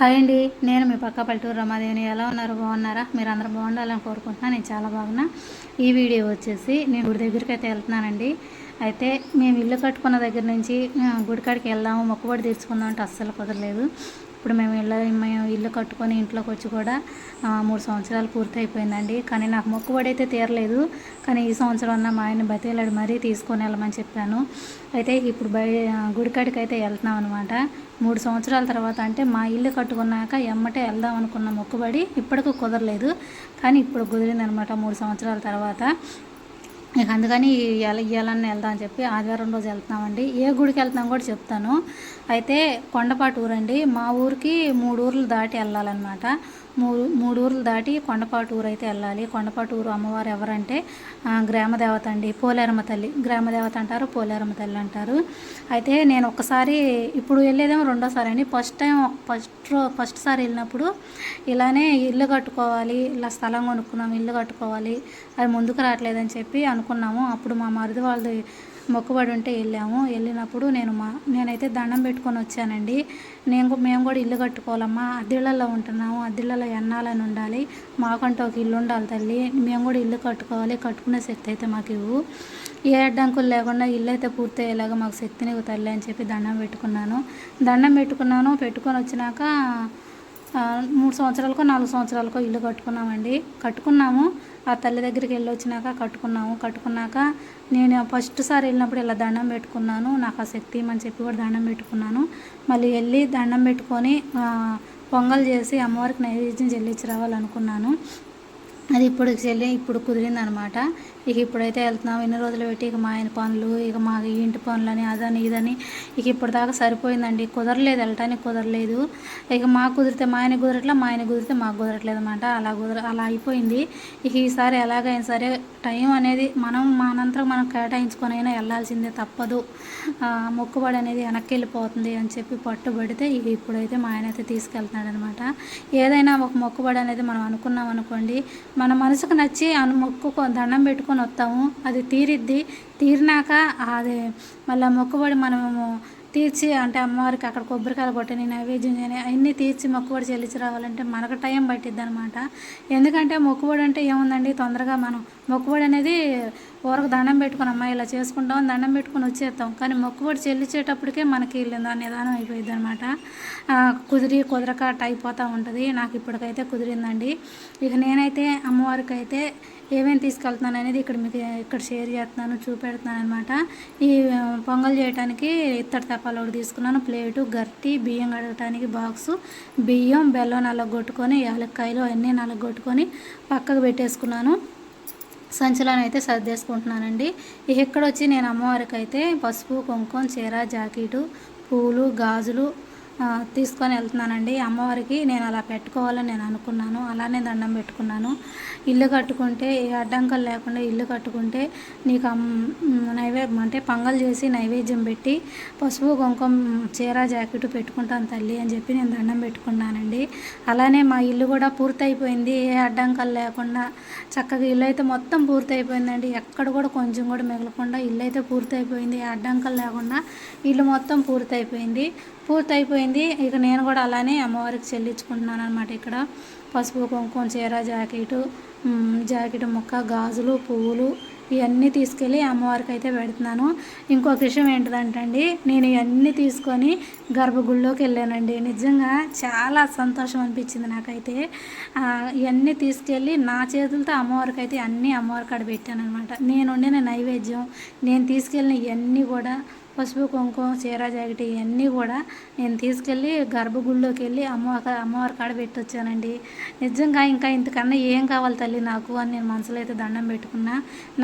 Hi అండి. నేను మీ పక్క పల్లెటూరు రమాదేవిని. ఎలా ఉన్నారు? బాగున్నారా? మీరు అందరూ బాగుండాలని కోరుకుంటున్నాను. నేను చాలా బాగున్నా. ఈ వీడియో వచ్చేసి నేను గుడి దగ్గరికి అయితే వెళ్తున్నానండి. అయితే మేము ఇల్లు కట్టుకున్న దగ్గర నుంచి గుడికాడికి వెళ్దాము మొక్కుబడి తీర్చుకుందాం అంటే అస్సలు కుదరలేదు. ఇప్పుడు మేము ఇల్లు మేము ఇల్లు కట్టుకొని ఇంట్లోకి వచ్చి కూడా మూడు సంవత్సరాలు పూర్తి అయిపోయిందండి కానీ నాకు మొక్కుబడి అయితే తీరలేదు. కానీ ఈ సంవత్సరం అన్న మా ఆయన బతిలాడు మరీ తీసుకొని వెళ్ళమని చెప్పాను. అయితే ఇప్పుడు బయ గుడికాడికి అయితే వెళ్తున్నాం అనమాట మూడు సంవత్సరాల తర్వాత అంటే మా ఇల్లు కట్టుకున్నాక ఎమ్మటే వెళ్దాం అనుకున్న మొక్కుబడి ఇప్పటికి కుదరలేదు. కానీ ఇప్పుడు కుదిరిందనమాట మూడు సంవత్సరాల తర్వాత. ఇక అందుకని ఇవాళ ఇవ్వాలని వెళ్దాం అని చెప్పి ఆదివారం రోజు వెళ్తున్నామండి. ఏ గుడికి వెళ్తున్నాం కూడా చెప్తాను. అయితే కొండపాటు ఊరండి. మా ఊరికి మూడు ఊర్లు దాటి వెళ్ళాలన్నమాట. మూడు మూడు ఊర్లు దాటి కొండపాటు ఊరు అయితే వెళ్ళాలి. కొండపాటు ఊరు అమ్మవారు ఎవరంటే గ్రామదేవత అండి. పోలేరమ్మ తల్లి. గ్రామదేవత అంటారు పోలేరమ్మ తల్లి అంటారు. అయితే నేను ఒకసారి ఇప్పుడు వెళ్ళేదేమో రెండోసారి అండి. ఫస్ట్ టైం ఫస్ట్ ఫస్ట్ సారి వెళ్ళినప్పుడు ఇలానే ఇల్లు కట్టుకోవాలి ఇలా స్థలం కొనుక్కున్నాం ఇల్లు కట్టుకోవాలి అది ముందుకు రావట్లేదని చెప్పి అనుకున్నాము. అప్పుడు మా మరిది వాళ్ళది మొక్కుబడి ఉంటే వెళ్ళాము. వెళ్ళినప్పుడు నేను మా నేనైతే దండం పెట్టుకొని వచ్చానండి. నేను మేము కూడా ఇల్లు కట్టుకోవాలమ్మా. అద్దెళ్ళల్లో ఉంటున్నాము. అద్దెళ్ళలో ఎన్నాలని ఉండాలి. మాకంటూ ఒక ఇల్లు ఉండాలి తల్లి. మేము కూడా ఇల్లు కట్టుకోవాలి. కట్టుకునే శక్తి అయితే మాకు ఇవ్వు. ఏ అడ్డంకులు లేకుండా ఇల్లు అయితే పూర్తి అయ్యేలాగా మాకు శక్తిని తల్లి అని చెప్పి దండం పెట్టుకున్నాను. దండం పెట్టుకున్నాను. పెట్టుకొని వచ్చినాక మూడు సంవత్సరాలకో నాలుగు సంవత్సరాలకో ఇల్లు కట్టుకున్నామండి. కట్టుకున్నాము. ఆ తల్లి దగ్గరికి వెళ్ళి వచ్చినాక కట్టుకున్నాము. కట్టుకున్నాక నేను ఫస్ట్ సారి వెళ్ళినప్పుడు ఇలా దండం పెట్టుకున్నాను. నాకు ఆ శక్తి అని చెప్పి కూడా దండం పెట్టుకున్నాను. మళ్ళీ వెళ్ళి దండం పెట్టుకొని పొంగల్ చేసి అమ్మవారికి నైవేద్యం చెల్లించి రావాలనుకున్నాను. అది ఇప్పుడు చెల్లి ఇప్పుడు కుదిరింది అనమాట ఇక ఇప్పుడైతే వెళ్తున్నాం. ఎన్ని రోజులు పెట్టి ఇక మా ఆయన పనులు ఇక మా ఇంటి ఇంటి పనులని అదని ఇదని ఇక ఇప్పటిదాకా దాకా సరిపోయిందండి. కుదరలేదు వెళ్ళటానికి కుదరలేదు. ఇక మాకు కుదిరితే మా ఆయన కుదరట్లే మా ఆయన కుదిరితే మాకు కుదరట్లేదు అనమాట అలా కుదర అలా అయిపోయింది. ఇక ఈసారి ఎలాగైనా సరే టైం అనేది మనం మనంతరం మనం కేటాయించుకొని అయినా వెళ్ళాల్సిందే తప్పదు. మొక్కుబడి అనేది వెనక్కి వెళ్ళిపోతుంది అని చెప్పి పట్టుబడితే ఇక ఇప్పుడైతే మా ఆయన అయితే తీసుకెళ్తున్నాడు అనమాట ఏదైనా ఒక మొక్కుబడి అనేది మనం అనుకున్నాం అనుకోండి మన మనసుకు నచ్చి అను మొక్కు దండం పెట్టుకొని వస్తాము అది తీరిద్ది. తీరినాక అది మళ్ళీ మొక్కుబడి మనము తీర్చి అంటే అమ్మవారికి అక్కడ కొబ్బరికాయలు కొట్టని నైవేద్యం చేయని అవన్నీ తీర్చి మొక్కుబడి చెల్లించి రావాలంటే మనకు టైం పట్టిద్ది అనమాట ఎందుకంటే మొక్కుబడి అంటే ఏముందండి? తొందరగా మనం మొక్కుబడి అనేది ఊరకు దండం పెట్టుకుని అమ్మాయి ఇలా చేసుకుంటాం దండం పెట్టుకొని వచ్చేస్తాం. కానీ మొక్కుబడి చెల్లించేటప్పటికే మనకి దాని నిదానం అయిపోయింది అనమాట కుదిరి కుదరక టైపోతూ అయిపోతూ ఉంటుంది. నాకు ఇప్పటికైతే కుదిరిందండి. ఇక నేనైతే అమ్మవారికి అయితే ఏమేమి తీసుకెళ్తున్నాను అనేది ఇక్కడ మీకు ఇక్కడ షేర్ చేస్తున్నాను చూపెడుతున్నాను అనమాట ఈ పొంగల్ చేయడానికి ఇత్తడి తప్పాలు ఒకటి తీసుకున్నాను. ప్లేటు గట్టి బియ్యం కడగటానికి బాక్సు బియ్యం బెల్లం నల్లగొట్టుకొని యాలక్కాయలు అన్నీ నల్లగొట్టుకొని పక్కకు పెట్టేసుకున్నాను. సంచులను అయితే సర్దేసుకుంటున్నానండి. ఇక ఇక్కడ వచ్చి నేను అమ్మవారికి అయితే పసుపు కుంకుమ చీర జాకెటు పూలు గాజులు తీసుకొని వెళ్తున్నానండి. అమ్మవారికి నేను అలా పెట్టుకోవాలని నేను అనుకున్నాను. అలానే దండం పెట్టుకున్నాను. ఇల్లు కట్టుకుంటే ఏ అడ్డంకలు లేకుండా ఇల్లు కట్టుకుంటే నీకు నైవేద్యం అంటే పంగల్ చేసి నైవేద్యం పెట్టి పసుపు కుంకుమ చీర జాకెట్ పెట్టుకుంటాను తల్లి అని చెప్పి నేను దండం పెట్టుకున్నానండి. అలానే మా ఇల్లు కూడా పూర్తయిపోయింది. ఏ అడ్డంకలు లేకుండా చక్కగా ఇల్లు అయితే మొత్తం పూర్తయిపోయిందండి. ఎక్కడ కూడా కొంచెం కూడా మిగలకుండా ఇల్లు అయితే పూర్తయిపోయింది. ఏ అడ్డంకలు లేకుండా ఇల్లు మొత్తం పూర్తయిపోయింది. పూర్తయిపోయింది ఇక నేను కూడా అలానే అమ్మవారికి చెల్లించుకుంటున్నాను అనమాట ఇక్కడ. పసుపు కుంకుమ చీర జాకెట్ జాకెట్ ముక్క గాజులు పువ్వులు ఇవన్నీ తీసుకెళ్ళి అమ్మవారికి అయితే పెడుతున్నాను. ఇంకొక విషయం ఏంటిదంటండి నేను ఇవన్నీ తీసుకొని గర్భగుడిలోకి వెళ్ళానండి. నిజంగా చాలా సంతోషం అనిపించింది నాకైతే. ఇవన్నీ తీసుకెళ్ళి నా చేతులతో అమ్మవారికి అయితే అన్నీ అమ్మవారికి కాడ పెట్టాను అనమాట నేను వండిన నైవేద్యం నేను తీసుకెళ్ళిన ఇవన్నీ కూడా పసుపు కుంకుమ చీర జాకెట్ ఇవన్నీ కూడా నేను తీసుకెళ్ళి గర్భగుడిలోకి వెళ్ళి అమ్మవారి అమ్మవారి కాడ పెట్టొచ్చానండి. నిజంగా ఇంకా ఇంతకన్నా ఏం కావాలి తల్లి నాకు అని నేను మనసులో అయితే దండం పెట్టుకున్నా.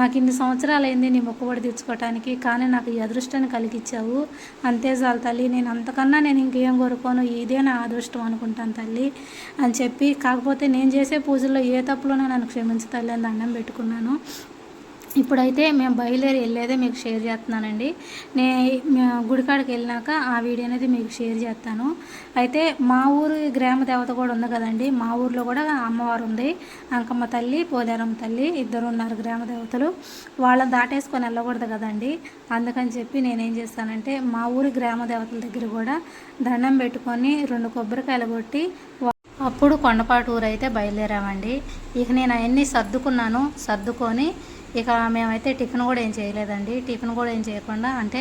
నాకు ఇన్ని సంవత్సరాలు అయింది నీ మొక్కుబడి తీర్చుకోవటానికి కానీ నాకు ఈ అదృష్టాన్ని కలిగించావు అంతే చాలు తల్లి నేను అంతకన్నా నేను ఇంకేం కోరుకోను ఇదే నా అదృష్టం అనుకుంటాను తల్లి అని చెప్పి. కాకపోతే నేను చేసే పూజల్లో ఏ తప్పులోనో నన్ను క్షమించు తల్లి అని దండం పెట్టుకున్నాను. ఇప్పుడైతే మేము బయలుదేరి వెళ్ళేదే మీకు షేర్ చేస్తున్నానండి. నే గుడికాడికి వెళ్ళినాక ఆ వీడియో అనేది మీకు షేర్ చేస్తాను. అయితే మా ఊరు గ్రామ దేవత కూడా ఉంది కదండి. మా ఊర్లో కూడా అమ్మవారు ఉంది. అంకమ్మ తల్లి పోలేరమ్మ తల్లి ఇద్దరు ఉన్నారు గ్రామ దేవతలు. వాళ్ళని దాటేసుకొని వెళ్ళకూడదు కదండి. అందుకని చెప్పి నేనేం చేస్తానంటే మా ఊరి గ్రామ దేవతల దగ్గర కూడా దండం పెట్టుకొని రెండు కొబ్బరికాయలు కొట్టి అప్పుడు కొండపాటు ఊరు అయితే బయలుదేరామండి. ఇక నేను అవన్నీ సర్దుకున్నాను. సర్దుకొని ఇక మేమైతే టిఫిన్ కూడా ఏం చేయలేదండి. టిఫిన్ కూడా ఏం చేయకుండా అంటే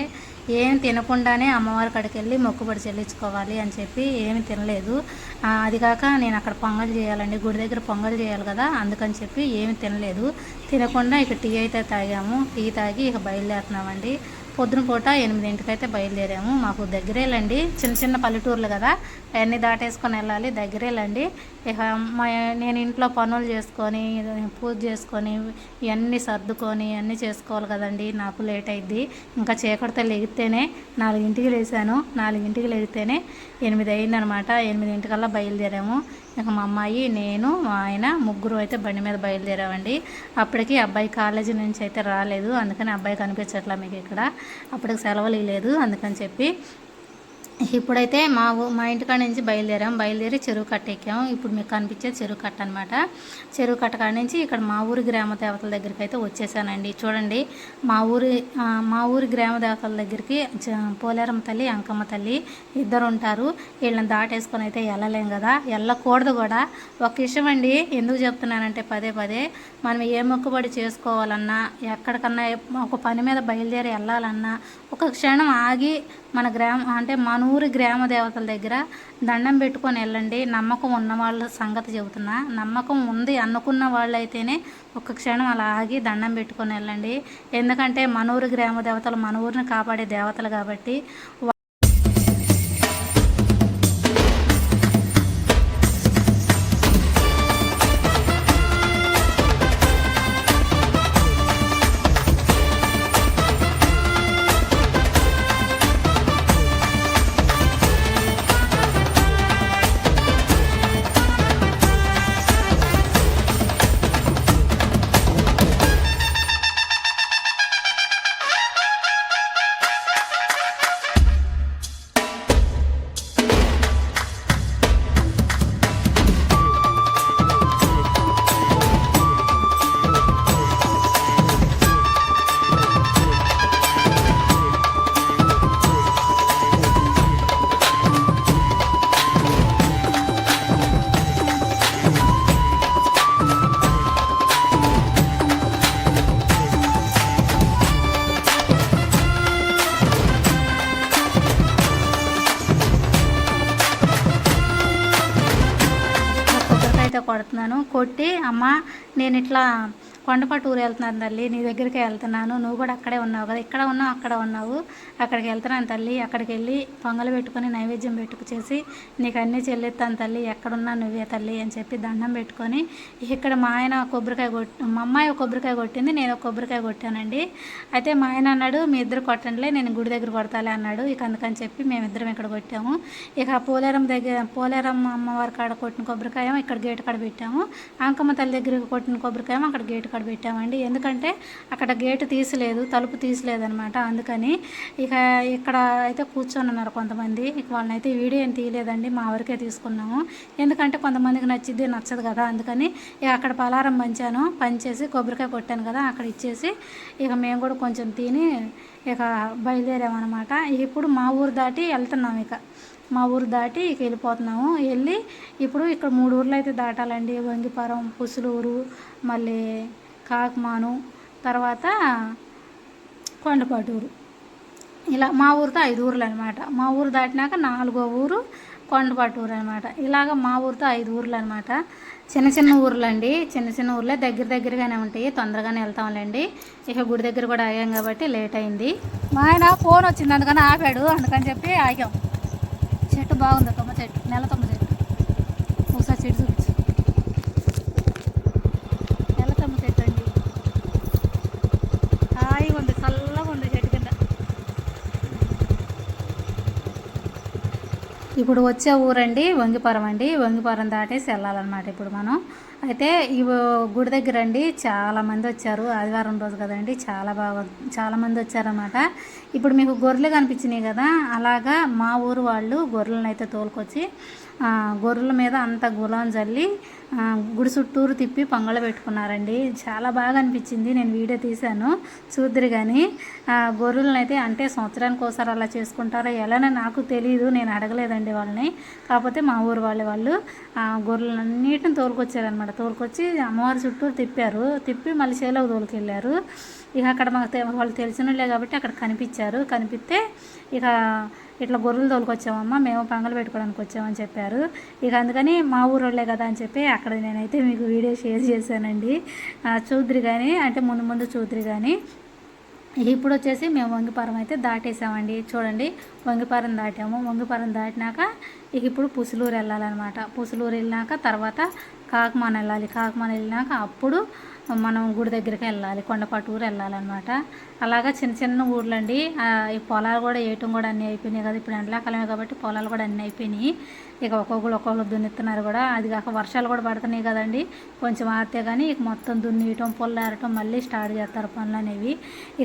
ఏం తినకుండానే అమ్మవారి కాడికి వెళ్ళి మొక్కుబడి చెల్లించుకోవాలి అని చెప్పి ఏమి తినలేదు. అది కాక నేను అక్కడ పొంగల్ చేయాలండి. గుడి దగ్గర పొంగల్ చేయాలి కదా అందుకని చెప్పి ఏమి తినలేదు. తినకుండా ఇక టీ అయితే తాగాము. టీ తాగి ఇక బయలుదేరుతున్నామండి. పొద్దున పూట ఎనిమిదింటికైతే బయలుదేరాము. మాకు దగ్గరేలండి. చిన్న చిన్న పల్లెటూర్లు కదా. అవన్నీ దాటేసుకొని వెళ్ళాలి. దగ్గరేలండి. ఇక మా నేను ఇంట్లో పనులు చేసుకొని పూజ చేసుకొని ఇవన్నీ సర్దుకొని అన్నీ చేసుకోవాలి కదండి. నాకు లేట్ అయింది ఇంకా చీకటితో లెగితేనే నాలుగింటికి లేచాను. నాలుగింటికి లెగితేనే ఎనిమిది అయిందనమాట. ఎనిమిదింటికల్లా బయలుదేరాము. ఇక మా అమ్మాయి నేను మా ఆయన ముగ్గురు అయితే బండి మీద బయలుదేరామండి. అప్పటికి అబ్బాయి కాలేజీ నుంచి అయితే రాలేదు. అందుకని అబ్బాయి కనిపించట్లా మీకు ఇక్కడ. అప్పటికి సెలవులు లేదు అందుకని చెప్పి ఇప్పుడైతే మా ఊ మా ఇంటికాడ నుంచి బయలుదేరాం. బయలుదేరి చెరువు కట్ట ఎక్కాం. ఇప్పుడు మీకు కనిపించేది చెరువు కట్ట అనమాట చెరువు కట్ట కాడ నుంచి ఇక్కడ మా ఊరి గ్రామ దేవతల దగ్గరికి అయితే వచ్చేసానండి. చూడండి మా ఊరి మా ఊరి గ్రామ దేవతల దగ్గరికి పోలేరమ్మ తల్లి అంకమ్మ తల్లి ఇద్దరు ఉంటారు. వీళ్ళని దాటేసుకొని అయితే వెళ్ళలేం కదా. వెళ్ళకూడదు కూడా. ఒక విషయం అండి ఎందుకు చెప్తున్నానంటే పదే పదే మనం ఏ మొక్కుబడి చేసుకోవాలన్నా ఎక్కడికన్నా ఒక పని మీద బయలుదేరి వెళ్ళాలన్నా ఒక క్షణం ఆగి మన గ్రామ అంటే మన ఊరి గ్రామ దేవతల దగ్గర దండం పెట్టుకొని వెళ్ళండి. నమ్మకం ఉన్న వాళ్ళ సంగతి చెబుతున్నా. నమ్మకం ఉంది అనుకున్న వాళ్ళైతేనే ఒక క్షణం అలా ఆగి దండం పెట్టుకొని వెళ్ళండి. ఎందుకంటే మన ఊరి గ్రామ దేవతలు మన ఊరిని కాపాడే దేవతలు కాబట్టి అయితే కొడుతున్నాను. కొట్టి అమ్మ నేను ఇట్లా కొండపాటు ఊరు వెళ్తున్నాను తల్లి. నీ దగ్గరికి వెళ్తున్నాను. నువ్వు కూడా అక్కడే ఉన్నావు కదా. ఇక్కడ ఉన్నావు అక్కడ ఉన్నావు. అక్కడికి వెళ్తున్నాను తల్లి. అక్కడికి వెళ్ళి పొంగలు పెట్టుకొని నైవేద్యం పెట్టుకు చేసి నీకు అన్నీ చెల్లిస్తాను తల్లి. ఎక్కడున్నా నువ్వే తల్లి అని చెప్పి దండం పెట్టుకొని ఇక్కడ మా ఆయన కొబ్బరికాయ కొట్టి మా అమ్మాయి కొబ్బరికాయ కొట్టింది నేను ఒక కొబ్బరికాయ కొట్టానండి. అయితే మా ఆయన అన్నాడు మీ ఇద్దరు కొట్టండిలే నేను గుడి దగ్గర కొడతాలే అన్నాడు. ఇక అందుకని చెప్పి మేమిద్దరం ఇక్కడ కొట్టాము. ఇక పోలేరం దగ్గర పోలేరం అమ్మవారి కాడ కొట్టిన కొబ్బరికాయ ఇక్కడ గేటు కాడ పెట్టాము. అంకమ్మ తల్లి దగ్గర కొట్టిన కొబ్బరికాయ అక్కడ గేటు అక్కడ పెట్టామండి. ఎందుకంటే అక్కడ గేటు తీసలేదు తలుపు తీసలేదు అనమాట అందుకని ఇక ఇక్కడ అయితే కూర్చొని ఉన్నారు కొంతమంది. ఇక వాళ్ళని అయితే వీడియో ఏం తీయలేదండి మా వరకే తీసుకున్నాము. ఎందుకంటే కొంతమందికి నచ్చిద్ది నచ్చదు కదా. అందుకని ఇక అక్కడ పలారం పంచాను. పంచేసి కొబ్బరికాయ కొట్టాను కదా అక్కడ ఇచ్చేసి ఇక మేము కూడా కొంచెం తిని ఇక బయలుదేరామన్నమాట. ఇప్పుడు మా ఊరు దాటి వెళ్తున్నాం ఇక. మా ఊరు దాటి ఇక వెళ్ళిపోతున్నాము. వెళ్ళి ఇప్పుడు ఇక్కడ మూడు ఊర్లు అయితే దాటాలండి. వంగిపారం పుసులూరు మళ్ళీ కాకమాను తర్వాత కొండపాటూరు. ఇలా మా ఊరితో ఐదు ఊర్లు అనమాట మా ఊరు దాటినాక నాలుగో ఊరు కొండపాటూరు అనమాట ఇలాగ మా ఊరితో ఐదు ఊర్లు అనమాట చిన్న చిన్న ఊర్లు అండి చిన్న చిన్న ఊర్లే దగ్గర దగ్గరగానే ఉంటాయి. తొందరగానే వెళ్తాంలేండి ఇక గుడి దగ్గర కూడా ఆగాం కాబట్టి లేట్ అయింది. మా ఆయన ఫోన్ వచ్చింది. అందుకని ఆపాడు. అందుకని చెప్పి ఆగాం. చెట్టు బాగుంది తొమ్మ చెట్టు. నెల తొమ్మ చెట్టు ఒకసారి చెట్టు చూపించు నెల తుమ్మ చెట్టు అండి హాయిగా ఉంది చల్లగా ఉంది చెట్టు కింద ఇప్పుడు వచ్చే ఊరండి వంగిపురం అండి. వంగిపురం దాటేసి వెళ్ళాలన్నమాట ఇప్పుడు మనం. అయితే ఈ గుడి దగ్గర అండి చాలామంది వచ్చారు. ఆదివారం రోజు కదండి చాలా బాగా చాలా మంది వచ్చారన్నమాట. ఇప్పుడు మీకు గొర్రెలు కనిపించినాయి కదా అలాగా మా ఊరు వాళ్ళు గొర్రెలను అయితే తోలుకొచ్చి గొర్రెల మీద అంత గులాం జల్లి గుడి చుట్టూరు తిప్పి పొంగలు పెట్టుకున్నారండి. చాలా బాగా అనిపించింది. నేను వీడియో తీశాను. చూద్దరు కానీ గొర్రెలను అయితే అంటే సంవత్సరానికి ఒకసారి అలా చేసుకుంటారో ఎలానో నాకు తెలియదు నేను అడగలేదండి వాళ్ళని. కాకపోతే మా ఊరు వాళ్ళ వాళ్ళు గొర్రెలన్నింటిని గొర్రెలన్నిటిని తోలుకొచ్చారనమాట తోలుకొచ్చి అమ్మవారి చుట్టూరు తిప్పారు. తిప్పి మళ్ళీ చేలోకి తోలుకెళ్ళారు. ఇక అక్కడ మాకు తె- వాళ్ళు తెలిసిన వాళ్ళే కాబట్టి అక్కడ కనిపించారు. కనిపిస్తే ఇక ఇట్లా గొర్రెలు తోలుకొచ్చామమ్మా మేము పంగలు పెట్టుకోవడానికి వచ్చామని చెప్పారు. ఇక అందుకని మా ఊరోళ్ళే కదా అని చెప్పి అక్కడ నేనైతే మీకు వీడియో షేర్ చేశానండి. ఆ, కానీ అంటే ముందు ముందు చూద్దురు కానీ ఇప్పుడు వచ్చేసి మేము వంగిపారం అయితే దాటేసామండి. చూడండి వంగిపారం దాటాము. వంగిపారం దాటినాక ఇక ఇప్పుడు పుసులూరు వెళ్ళాలన్నమాట. పుసులూరు వెళ్ళినాక తర్వాత కాకమాన వెళ్ళాలి. కాకమాన వెళ్ళినాక అప్పుడు మనం గుడి దగ్గరికి వెళ్ళాలి. కొండపాటూరు వెళ్ళాలన్నమాట. అలాగా చిన్న చిన్న ఊర్లండి. ఈ పొలాలు కూడా వేయటం కూడా అన్నీ అయిపోయినాయి కదా. ఇప్పుడు ఎండాకాలమే కాబట్టి పొలాలు కూడా అన్నీ అయిపోయినాయి. ఇక ఒక్కొక్కరు ఒక్కొక్కరు దున్నిస్తున్నారు కూడా. అది కాక వర్షాలు కూడా పడుతున్నాయి కదండి. కొంచెం ఆరితే కానీ ఇక మొత్తం దున్నియటం పొల్లారటం మళ్ళీ స్టార్ట్ చేస్తారు పనులు అనేవి.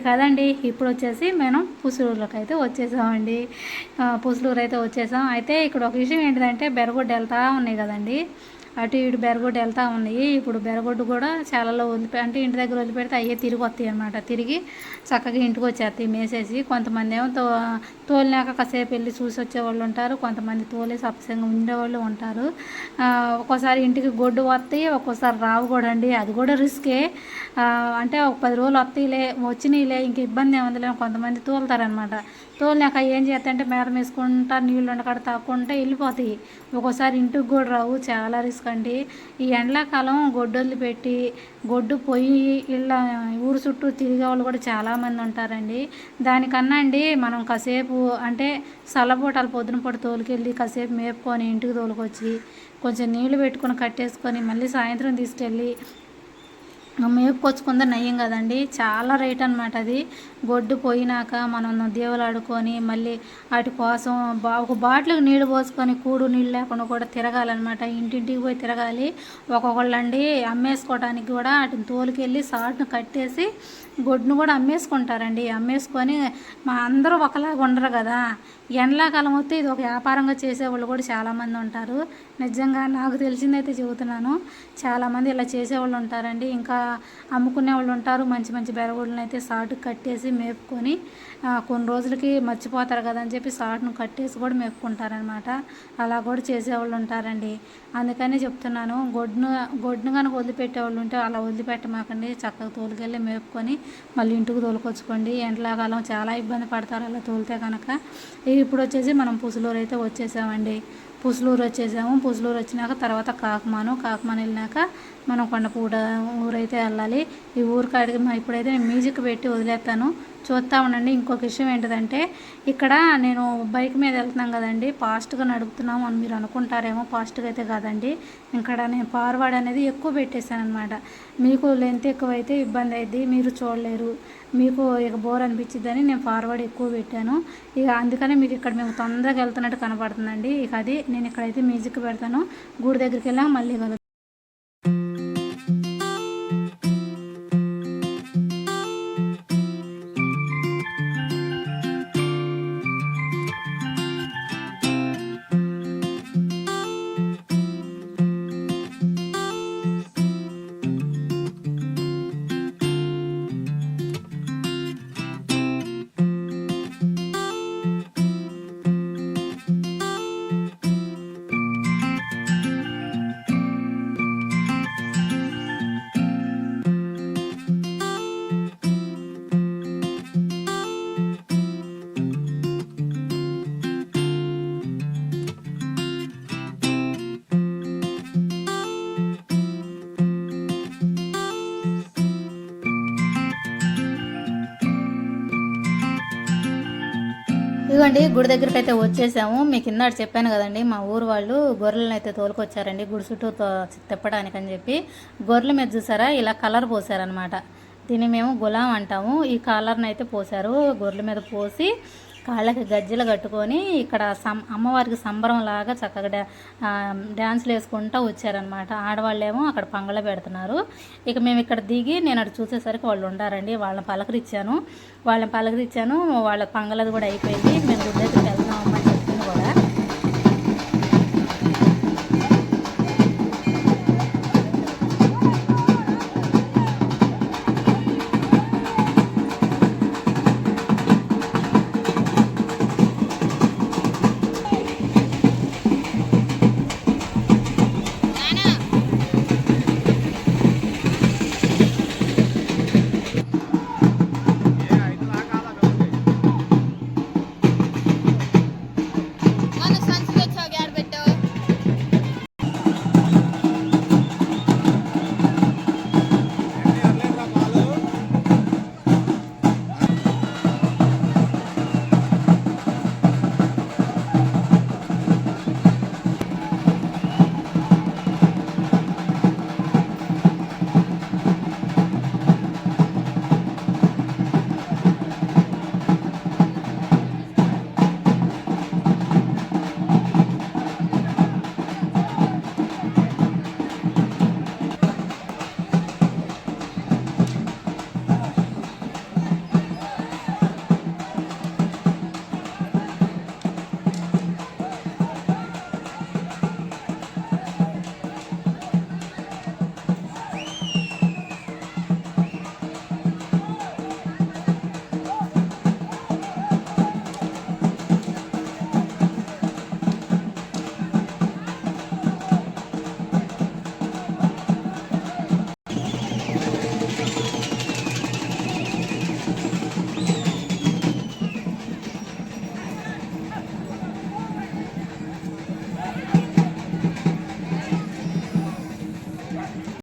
ఇక అదండి. ఇప్పుడు వచ్చేసి మేము పుసులూరులోకి అయితే వచ్చేసామండి. పుసులూరు పుసలూరు అయితే వచ్చేసాం. అయితే ఇక్కడ ఒక విషయం ఏంటిదంటే బెరగొడ్డు వెళ్తా ఉన్నాయి కదండి. అటు ఇటు బెరగొడ్డు వెళ్తూ ఉన్నాయి. ఇప్పుడు బెరగొడ్డు కూడా చాలాలో వదిలిపె అంటే ఇంటి దగ్గర వదిలిపెడితే అయ్యే తిరిగి వస్తాయి అనమాట తిరిగి చక్కగా ఇంటికి వచ్చేస్తాయి మేసేసి. కొంతమంది ఏమో తో తోలినాక కాసేపు వెళ్ళి చూసి వచ్చేవాళ్ళు ఉంటారు. కొంతమంది తోలేసి అప్సంగా ఉండేవాళ్ళు ఉంటారు. ఒక్కోసారి ఇంటికి గొడ్డు వస్తాయి ఒక్కోసారి రావు కూడా అండి. అది కూడా రిస్కే. అంటే ఒక పది రోజులు వస్తాయిలే వచ్చినాయిలే ఇంక ఇబ్బంది ఏముందిలే కొంతమంది తోలుతారనమాట తోలినాక ఏం చేస్తాయంటే మేర వేసుకుంటా నీళ్ళు ఉండకడ తాక్కుంటే వెళ్ళిపోతాయి. ఒక్కోసారి ఇంటికి కూడా రావు. చాలా రిస్క్ అండి ఈ ఎండాకాలం గొడ్డు వదిలిపెట్టి గొడ్డు పొయ్యి ఇళ్ళ ఊరు చుట్టూ తిరిగే వాళ్ళు కూడా చాలామంది ఉంటారండి. దానికన్నా అండి మనం కాసేపు అంటే సల్లపూటలు పొద్దున పూట తోలుకెళ్ళి కాసేపు మేపుకొని ఇంటికి తోలుకొచ్చి కొంచెం నీళ్ళు పెట్టుకొని కట్టేసుకొని మళ్ళీ సాయంత్రం తీసుకెళ్ళి మేపుకొచ్చుకుందా నయ్యం కదండి. చాలా రేట్ అనమాట అది. గొడ్డు పోయినాక మనం దేవులాడుకొని మళ్ళీ వాటి కోసం బా ఒక బాటిల్కి నీళ్ళు పోసుకొని కూడు నీళ్ళు లేకుండా కూడా తిరగాలన్నమాట. ఇంటింటికి పోయి తిరగాలి. ఒక్కొక్కళ్ళండి అమ్మేసుకోవడానికి కూడా వాటిని తోలుకెళ్ళి సాటును కట్టేసి గొడ్డును కూడా అమ్మేసుకుంటారండి. అమ్మేసుకొని మా అందరూ ఒకలాగా ఉండరు కదా. ఎండాకాలం వస్తే ఇది ఒక వ్యాపారంగా చేసేవాళ్ళు కూడా చాలామంది ఉంటారు. నిజంగా నాకు తెలిసిందైతే చెబుతున్నాను. చాలామంది ఇలా చేసేవాళ్ళు ఉంటారండి. ఇంకా అమ్ముకునే వాళ్ళు ఉంటారు. మంచి మంచి బెరగొడ్లను అయితే సాటుకు కట్టేసి మేపుకొని కొన్ని రోజులకి మర్చిపోతారు కదా అని చెప్పి సాటును కట్టేసి కూడా మేపుకుంటారనమాట అలా కూడా చేసేవాళ్ళు ఉంటారండి. అందుకని చెప్తున్నాను గొడ్డును గొడ్డును కనుక వదిలిపెట్టే వాళ్ళు ఉంటే అలా వదిలిపెట్టమాకండి. చక్కగా తోలుకెళ్ళి మేపుకొని మళ్ళీ ఇంటికి తోలుకొచ్చుకోండి. ఎండలాగాలం చాలా ఇబ్బంది పడతారు అలా తోలితే కనుక ఇప్పుడు వచ్చేసి మనం పుసులూరు అయితే వచ్చేసామండి. పుసులూరు వచ్చేసాము. పుసులూరు వచ్చినాక తర్వాత కాకమాను. కాకమాను వెళ్ళినాక మనం కొండపూట ఊరైతే వెళ్ళాలి. ఈ ఊరు కాడికి మా ఇప్పుడైతే నేను మ్యూజిక్ పెట్టి వదిలేస్తాను. చూస్తూ ఉండండి. ఇంకొక విషయం ఏంటిదంటే ఇక్కడ నేను బైక్ మీద వెళ్తున్నాం కదండి. ఫాస్ట్గా నడుపుతున్నాము అని మీరు అనుకుంటారేమో ఫాస్ట్గా అయితే కాదండి. ఇక్కడ నేను ఫార్వర్డ్ అనేది ఎక్కువ పెట్టేశాను అనమాట మీకు లెంత్ ఎక్కువైతే ఇబ్బంది అయింది మీరు చూడలేరు. మీకు ఇక బోర్ అనిపించిద్దని నేను ఫార్వర్డ్ ఎక్కువ పెట్టాను. ఇక అందుకనే మీకు ఇక్కడ మేము తొందరగా వెళ్తున్నట్టు కనపడుతుందండి. ఇక అది నేను ఇక్కడైతే మ్యూజిక్ పెడతాను. గుడి దగ్గరికి వెళ్ళాక మళ్ళీ కలుద్దాం. ఇదిగోండి గుడి దగ్గరికి అయితే వచ్చేసాము. మీకు ఇందాక చెప్పాను కదండి మా ఊరు వాళ్ళు గొర్రెలను అయితే తోలుకొచ్చారండి గుడి చుట్టూ తో- తిప్పడానికి అని చెప్పి. గొర్రెల మీద చూసారా? ఇలా కలర్ పోసారనమాట దీన్ని మేము గులాం అంటాము. ఈ కలర్ని అయితే పోసారు. గొర్రెల మీద పోసి కాళ్ళకి గజ్జెలు కట్టుకొని ఇక్కడ సం అమ్మవారికి సంబరం లాగా చక్కగా డా ఆ, డ్యాన్స్లు వేసుకుంటూ వచ్చారనమాట ఆడవాళ్ళేమో అక్కడ పంగళ పెడుతున్నారు. ఇక మేము ఇక్కడ దిగి నేను అటు చూసేసరికి వాళ్ళు ఉండారండి. వాళ్ళని పలకరించాను. వాళ్ళని పలకరించాను. వాళ్ళ పంగలది కూడా అయిపోయింది. మేము గుడి దగ్గరికి